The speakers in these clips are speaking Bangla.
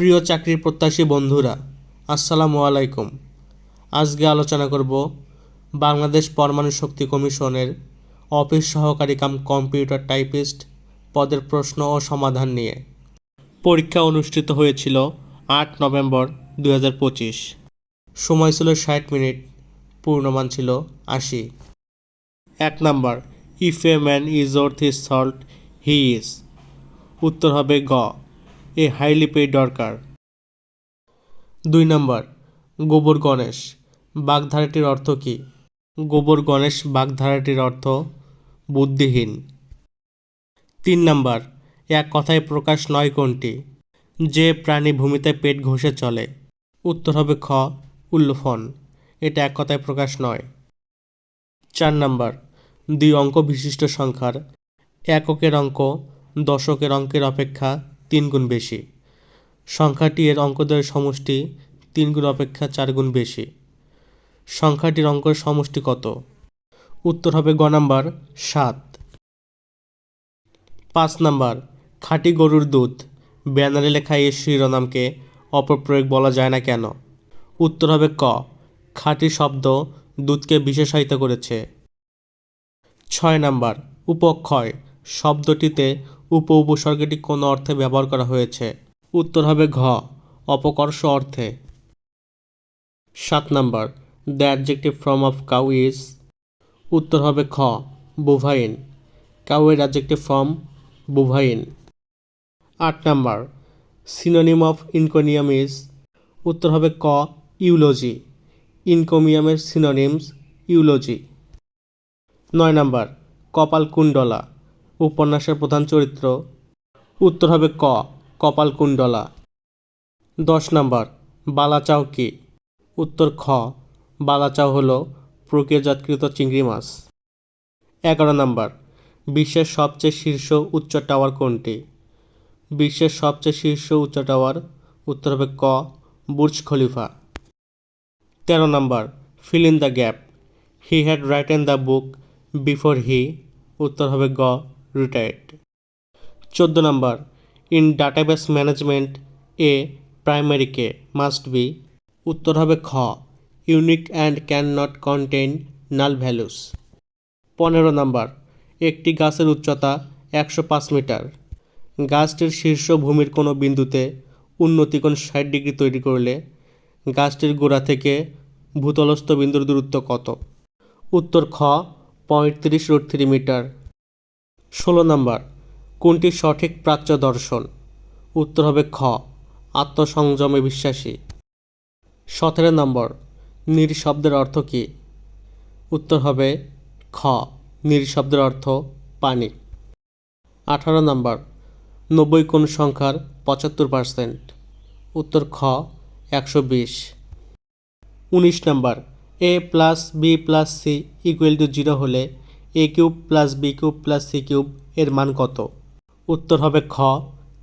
প্রিয় চাকরি প্রত্যাশী বন্ধুরা, আসসালামু আলাইকুম। আজকে আলোচনা করব বাংলাদেশ পরমাণু শক্তি কমিশনের অফিস সহকারী কাম কম্পিউটার টাইপিস্ট পদের প্রশ্ন ও সমাধান নিয়ে। পরীক্ষা অনুষ্ঠিত হয়েছিল আট নভেম্বর দু সময় ছিল ষাট মিনিট, পূর্ণমান ছিল আশি। এক number if a man is worth his salt he is উত্তর হবে গ। এ হাইলি পেড দরকার। দুই নম্বর, গোবর গণেশ। বাগধারাটির অর্থ কী? গোবর গণেশ, বাগধারাটির অর্থ বুদ্ধিহীন। তিন নম্বর, এক কথায় প্রকাশ নয় কোনটি? যে প্রাণী ভূমিতে পেট ঘষে চলে। উত্তর হবে খ, উল্লফন। এটা এক কথায় প্রকাশ নয়। চার নম্বর, দুই অঙ্ক বিশিষ্ট সংখ্যার। এককের অঙ্ক, দশকের অঙ্কের অপেক্ষা তিন গুণ বেশি। সংখ্যাটি এর অঙ্কদ্বয়ের সমষ্টি তিন গুণ অপেক্ষা চার গুণ বেশি। সংখ্যাটির অঙ্কের সমষ্টি কত? উত্তর হবে গ নাম্বার, সাত। পাঁচ নাম্বার, খাঁটি গরুর দুধ। ব্যানারে লেখা এই শিরোনামকে অপপ্রয়োগ বলা যায় না কেন? উত্তর হবে ক, খাঁটি শব্দ দুধকে বিশেষায়িত করেছে। ছয় নাম্বার, উপক্ষয়, শব্দটিতে উপ উপসর্গটি কোন অর্থে ব্যবহার করা হয়েছে? উত্তর হবে ঘ, অপকর্ষ অর্থে। সাত number, the adjective form of cow is? উত্তর হবে খ, বুভাইন। কাউয়ের অ্যাডজেক্টিভ ফর্ম, বুভাইন। আট number, synonym of encomium is? উত্তর হবে ক, ইউলজি। ইনকোমিয়ামের সিনোনিমস ইউলজি। নয় নাম্বার কপালকুণ্ডলা উপন্যাসের প্রধান চরিত্র। উত্তর হবে ক কপালকুণ্ডলা দশ নম্বর, বালাচাও কি? উত্তর খ, বালাচাও হল প্রক্রিয়াজাতকৃত চিংড়ি মাছ। এগারো নাম্বার, বিশ্বের সবচেয়ে শীর্ষ উচ্চ টাওয়ার কোনটি? বিশ্বের সবচেয়ে শীর্ষ উচ্চ টাওয়ার, উত্তর হবে ক, বুর্জ খলিফা। তেরো number, fill in the gap. He had written the book before he, উত্তর হবে গ রিটায়ার্ড চোদ্দ number in database management a primary key must be উত্তর হবে খ unique and can not contain null values পনেরো নম্বর, একটি গাছের উচ্চতা একশো পাঁচ মিটার। গাছটির শীর্ষ ভূমির কোনো বিন্দুতে উন্নতিকোণ ষাট ডিগ্রি তৈরি করলে গাছটির গোড়া থেকে ভূতলস্থ বিন্দুর দূরত্ব কত? উত্তর খ, পঁয়ত্রিশ রুট থ্রি মিটার। ষোলো নাম্বার, কোনটি সঠিক প্রাচ্য দর্শন? উত্তর হবে খ, আত্মসংযমে বিশ্বাসী। সতেরো নম্বর, নির শব্দের অর্থ কী? উত্তর হবে খ, নির শব্দের অর্থ পানি। আঠারো নম্বর, নব্বই কোন সংখ্যার পঁচাত্তর পার্সেন্ট। উত্তর খ, একশো বিশ। উনিশ number, A plus B plus C equal to zero হলে A cube plus B cube plus C cube এর মান কত? উত্তর হবে খ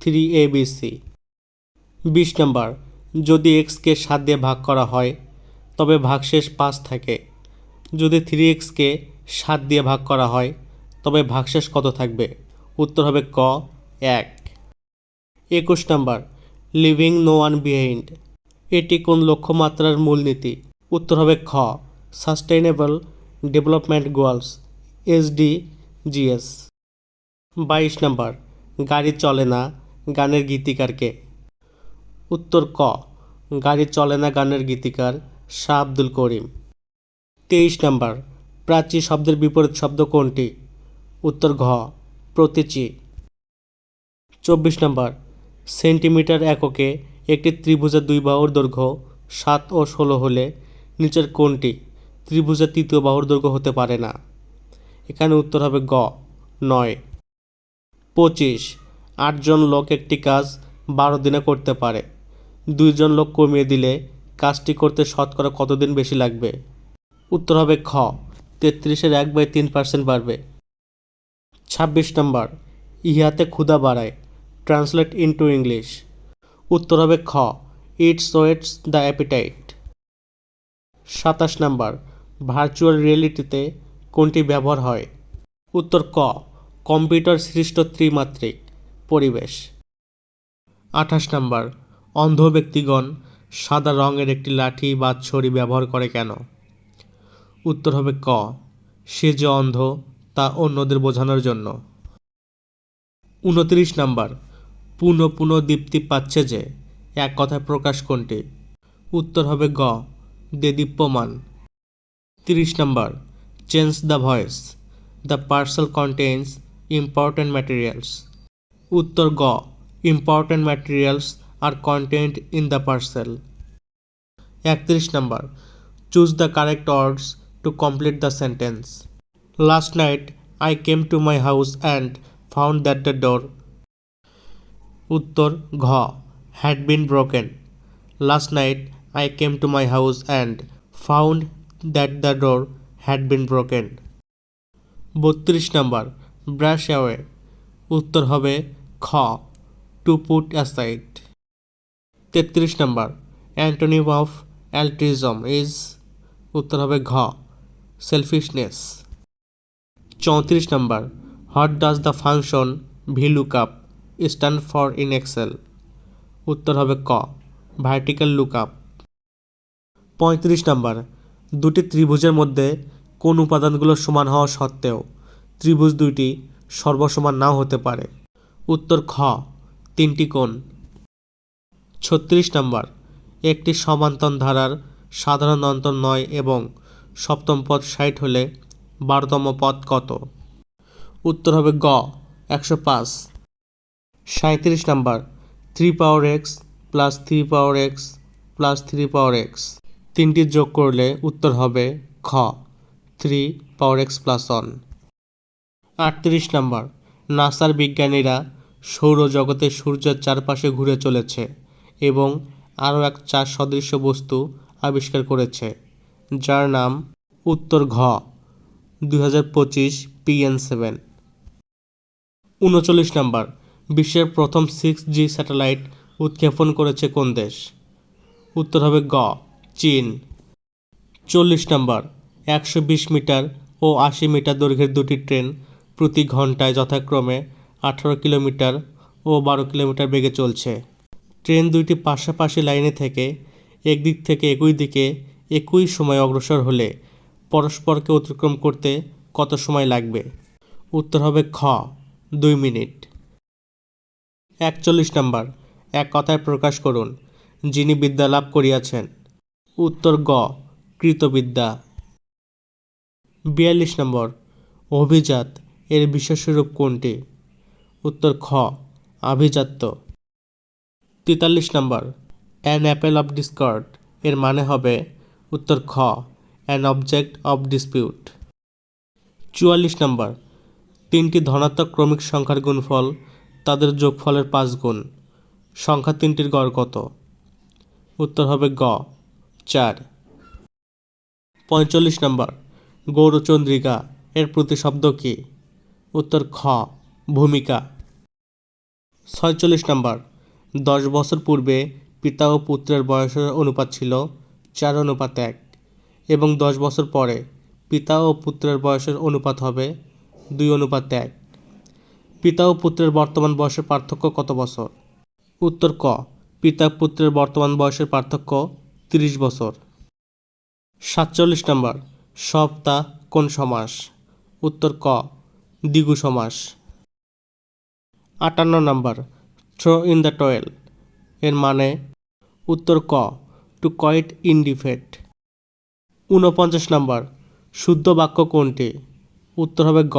থ্রি এ বি সি বিশ নাম্বার, যদি এক্সকে সাত দিয়ে ভাগ করা হয়, তবে ভাগশেষ পাঁচ থাকে। যদি থ্রি এক্সকে সাত দিয়ে ভাগ করা হয়, তবে ভাগশেষ কত থাকবে? উত্তর হবে ক, এক। একুশ number living no one behind এটি কোন লক্ষ্যমাত্রার মূলনীতি? উত্তর হবে খ sustainable development goals SD GS বাইশ নাম্বার, গাড়ি চলে না গানের গীতিকারকে। উত্তর ক, গাড়ি চলে না গানের গীতিকার শাহ আব্দুল করিম। তেইশ নাম্বার প্রাচী শব্দের বিপরীত শব্দ কোনটি? উত্তর ঘ, প্রতীচী। চব্বিশ নাম্বার, সেন্টিমিটার এককে একটি ত্রিভুজের দুই বাহুর দৈর্ঘ্য সাত ও ষোলো হলে নিচের কোনটি? ত্রিভুজের তৃতীয় বাহুর দৈর্ঘ্য হতে পারে না। এখানে উত্তর হবে গ, নয়। পঁচিশ, আটজন লোক একটি কাজ বারো দিনে করতে পারে। দুইজন লোক কমিয়ে দিলে কাজটি করতে শতকরা কতদিন বেশি লাগবে? উত্তর হবে খ, তেত্রিশের এক বাই তিন পার্সেন্ট বাড়বে। ছাব্বিশ নম্বর, ইহাতে ক্ষুধা বাড়ায়, ট্রান্সলেট ইনটু ইংলিশ। উত্তর হবে খ ইটস ওয়েটস দ্য অ্যাপিটাইট। সাতাশ নাম্বার, ভার্চুয়াল রিয়েলিটিতে কোনটি ব্যবহার হয়? উত্তর ক, কম্পিউটার সৃষ্ট ত্রিমাত্রিক, পরিবেশ। আঠাশ নাম্বার, অন্ধ ব্যক্তিগণ সাদা রঙের একটি লাঠি বা ছড়ি ব্যবহার করে কেন? উত্তর হবে ক, সে যে অন্ধ, তা অন্যদের বোঝানোর জন্য। উনত্রিশ নাম্বার, পুনঃ পুনঃ দীপ্তি পাচ্ছে যে, এক কথায় প্রকাশ কোনটি? উত্তর হবে গ, দেদীপ্যমান। তিরিশ number Change the voice. The parcel contains important materials. Uttar Ga. Important materials are contained in the parcel. 31 number. Choose the correct words to complete the sentence. Last night I came to my house and found that the door Uttar Gha had been broken. Last night I came to my house and found that the door had been broken বত্রিশ নাম্বার ব্রাশ অ্যাওয়ে উত্তর হবে খ টু পুট অ্যাসাইড তেত্রিশ number antonym of altruism is উত্তর হবে ঘ সেলফিশনেস চৌত্রিশ number what does the function VLOOKUP stand for in Excel উত্তর হবে ক ভার্টিক্যাল লুকআপ পঁয়ত্রিশ নাম্বার, দুটি ত্রিভুজের মধ্যে কোন উপাদানগুলো সমান হওয়া সত্ত্বেও ত্রিভুজ দুইটি সর্বসমান নাও হতে পারে। উত্তর খ, তিনটি কোণ। ছত্রিশ নম্বর, একটি সমান্তর ধারার সাধারণ অন্তর নয় এবং সপ্তম পদ ষাট হলে বারোতম পদ কত? উত্তর হবে গ, একশো পাঁচ। সাঁত্রিশ number, three power X plus three power X plus three power X. তিনটি যোগ করলে উত্তর হবে খ। Three, power X plus one. আটত্রিশ নাম্বার, নাসার বিজ্ঞানীরা সৌরজগতে সূর্যের চারপাশে ঘুরে চলেছে এবং আরও এক চার সদৃশ্য বস্তু আবিষ্কার করেছে, যার নাম উত্তর ঘ, দুই হাজার পঁচিশ পিএন সেভেন। উনচল্লিশ নাম্বার, বিশ্বের প্রথম সিক্স জি স্যাটেলাইট উৎক্ষেপণ করেছে কোন দেশ? উত্তর হবে গ, চীন। চল্লিশ নাম্বার একশো বিশ মিটার ও আশি মিটার দৈর্ঘ্যের দুটি ট্রেন প্রতি ঘন্টায় যথাক্রমে আঠারো কিলোমিটার ও বারো কিলোমিটার বেগে চলছে। ট্রেন দুইটি পাশাপাশি লাইনে থেকে একদিক থেকে একই দিকে একই সময় অগ্রসর হলে পরস্পরকে অতিক্রম করতে কত সময় লাগবে? উত্তর হবে খ, দুই মিনিট। একচল্লিশ নাম্বার, এক কথায় প্রকাশ করুন, যিনি বিদ্যা লাভ করিয়াছেন। উত্তর গ, কৃতবিদ্যা। বিয়াল্লিশ নম্বর, অভিজাত এর বিশেষরূপ কোনটি? উত্তর খ, আভিজাত্য। তেতাল্লিশ number an apple of discord এর মানে হবে, উত্তর খ অ্যান অবজেক্ট অফ ডিসপিউট চুয়াল্লিশ নম্বর, তিনটি ধনাত্মক ক্রমিক সংখ্যার গুণফল, তাদের যোগফলের পাঁচ গুণ। সংখ্যা তিনটির গড় কত? উত্তর হবে গ, চার। পঁয়তাল্লিশ নম্বর গৌরচন্দ্রিকা এর প্রতিশব্দ কী? উত্তর খ, ভূমিকা। ছয়চল্লিশ নম্বর। দশ বছর পূর্বে পিতা ও পুত্রের বয়সের অনুপাত ছিল চার অনুপাত এক এবং দশ বছর পরে পিতা ও পুত্রের বয়সের অনুপাত হবে দুই অনুপাত এক। পিতা ও পুত্রের বর্তমান বয়সের পার্থক্য কত বছর? উত্তর ক, পিতা পুত্রের বর্তমান বয়সের পার্থক্য তিরিশ বছর। সাতচল্লিশ নম্বর। সপ্তাহ কোন সমাস? উত্তর ক দ্বিগু সমাস। আটান্ন number, throw in the towel. এর মানে উত্তর ক, টু কয়েট ইনডিফেট। ঊনপঞ্চাশ নম্বর, শুদ্ধ বাক্য কোনটি? উত্তর হবে গ,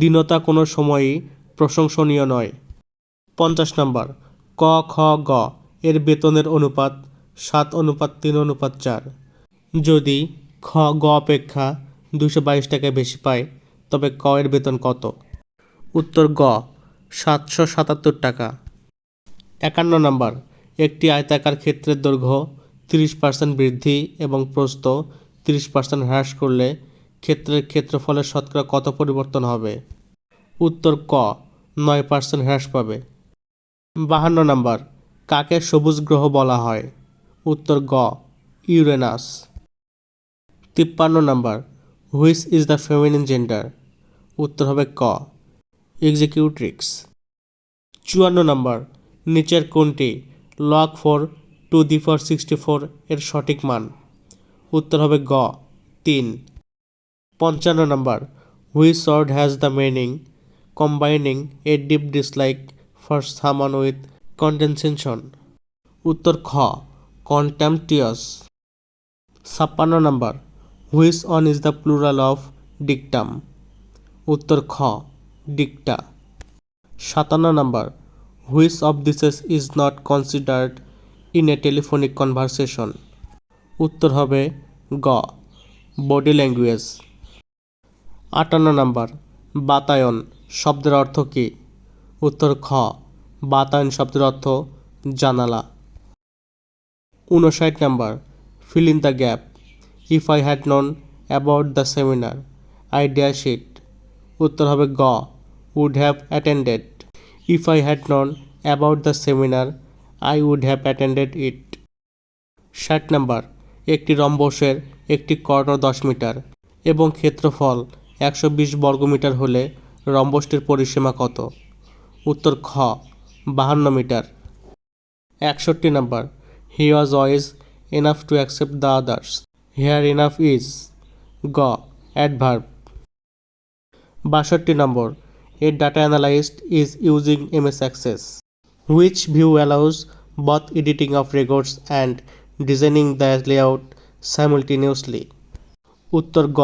দীনতা কোনো সময়ই প্রশংসনীয় নয়। পঞ্চাশ নম্বর, ক, খ, গ, এর বেতনের অনুপাত সাত অনুপাত তিন অনুপাত চার। যদি খ, গ অপেক্ষা দুশো বাইশ টাকা বেশি পায়, তবে ক এর বেতন কত? উত্তর গ, সাতশো সাতাত্তর টাকা। একান্ন নম্বর, একটি আয়তাকার ক্ষেত্রের দৈর্ঘ্য তিরিশ পার্সেন্ট বৃদ্ধি এবং প্রস্থ তিরিশ পার্সেন্ট হ্রাস করলে ক্ষেত্রের ক্ষেত্রফলের শতকরা কত পরিবর্তন হবে? উত্তর ক, নয় পার্সেন্ট হ্রাস পাবে। বাহান্ন নম্বর, কাকে সবুজ গ্রহ বলা হয়? উত্তর গ, ইউরেনাস। তিপ্পান্ন number, which is the feminine gender? উত্তর হবে ক, এক্সিকিউট্রিক্স। চুয়ান্ন নম্বর, নিচের কোনটি? Log four to the four sixty four এর সঠিক মান। উত্তর হবে গ, তিন। পঞ্চান্ন number, which word has the meaning combining a deep dislike for someone with condensation উত্তর খ কন্টেম্পটিয়াস ছাপ্পান্ন number which one is the plural of dictum. উত্তর খ, ডিকটা। সাতান্ন number which of these is not considered in a telephonic conversation. উত্তর হবে গ, বডি ল্যাঙ্গুয়েজ। আটান্ন নম্বর, বাতায়ন, শব্দের অর্থ কী? উত্তর খ, বাতায়ন শব্দের অর্থ জানালা। উনষাট number, fill in the gap. If I had known about the seminar I dash it উত্তর হবে গ would have attended if I had known about the seminar I would have attended it ষাট নাম্বার, একটি রম্বসের একটি কর্ণ দশ মিটার এবং ক্ষেত্রফল একশো বিশ বর্গমিটার হলে রম্বসটির পরিসীমা কত? উত্তর খ, বাহান্ন মিটার। একষট্টি number he was wise enough to accept the others here enough is গ অ্যাডভার্ব বাষট্টি number a data analyst is using MS Access which view view অ্যালাউজ both editing of records and designing the layout simultaneously. উত্তর গ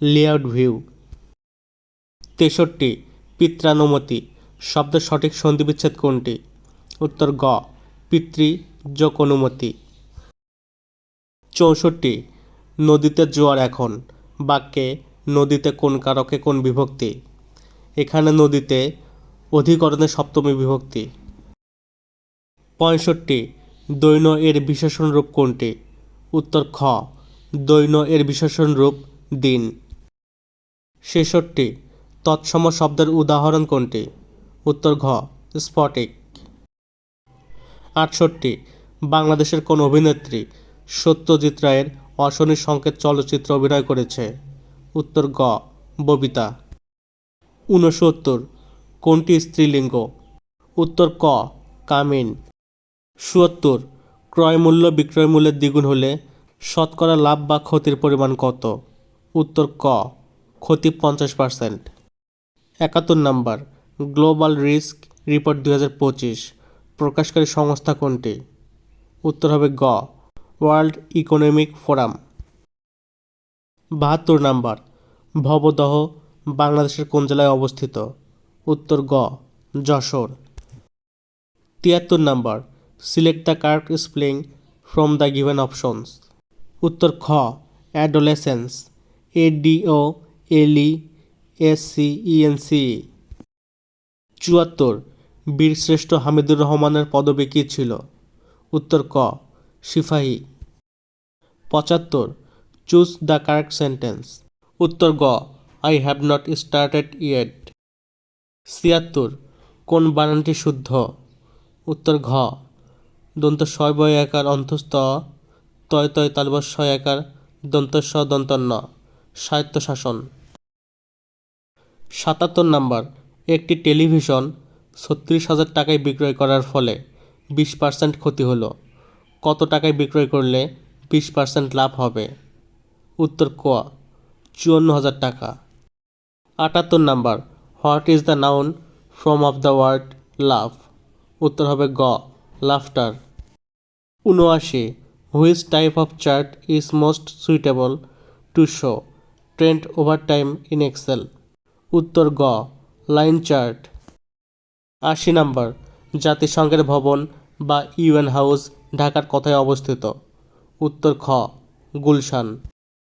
লেআউট ভিউ তেষট্টি, পিত্রানুমতি শব্দের সঠিক সন্ধিবিচ্ছেদ কোনটি? উত্তর গ, পিতৃ যোগ অনুমতি. চৌষট্টি নদীতে জোয়ার এখন। বাক্যে, নদীতে কোন কারকে কোন বিভক্তি? এখানে নদীতে অধিকরণে সপ্তমী বিভক্তি। পঁয়ষট্টি, দৈন এর বিশেষণ রূপ কোনটি? উত্তর খ, দৈন এর বিশেষণ রূপ দিন। ছেষট্টি, তৎসম শব্দের উদাহরণ কোনটি? উত্তর ঘ, স্ফটিক। আটষট্টি, বাংলাদেশের কোন অভিনেত্রী সত্যজিৎ রায়ের অশনি সংকেত চলচ্চিত্রে অভিনয় করেছে। উত্তর গ, ববিতা। ঊনসত্তর, কোনটি স্ত্রীলিঙ্গ? উত্তর ক, কামিন। চুয়াত্তর ক্রয় মূল্য, বিক্রয় মূল্যের দ্বিগুণ হলে শতকরা লাভ বা ক্ষতির পরিমাণ কত? উত্তর ক, ক্ষতি পঞ্চাশ পার্সেন্ট। একাত্তর নাম্বার, গ্লোবাল রিস্ক রিপোর্ট দু হাজার পঁচিশ, প্রকাশকারী সংস্থা কোনটি? উত্তর হবে গ ওয়ার্ল্ড ইকোনমিক ফোরাম। বাহাত্তর নাম্বার, ভবদহ, বাংলাদেশের কোন জেলায় অবস্থিত? উত্তর গ, যশোর। তিয়াত্তর number select the correct spelling from the given options. উত্তর খ, adolescence, A D O, L S C, E N C. চুয়াত্তর, বীরশ্রেষ্ঠ হামিদুর রহমানের পদবী কী ছিল? উত্তর ক সিপাহী পঁচাত্তর, চুজ দ্য কারেক্ট সেন্টেন্স। উত্তর গ, I have not started yet. ছিয়াত্তর, কোন বানানটি শুদ্ধ? উত্তর ঘ, দন্ত ছয় বয় একার অন্তস্থ, তয় তয় তালবস ছয় একার দন্ত স দন্ত ন। সাহিত্য শাসন সাতাত্তর নাম্বার, একটি টেলিভিশন ছত্রিশ হাজার টাকায় বিক্রয় করার ফলে বিশ পার্সেন্ট ক্ষতি হলো। কত টাকায় বিক্রয় করলে বিশ পার্সেন্ট লাভ হবে? উত্তর ক, চুয়ান্ন হাজার টাকা। আটাত্তর number, what is the noun from of the word love? উত্তর হবে গ, লাফটার। উনআশি, which type of chart is most suitable to show? Trend over time in Excel. উত্তর গ, লাইন চার্ট। আশি নাম্বার, জাতিসংঘের ভবন বা ইউএন হাউস ঢাকার কোথায় অবস্থিত। উত্তর খ গুলশান।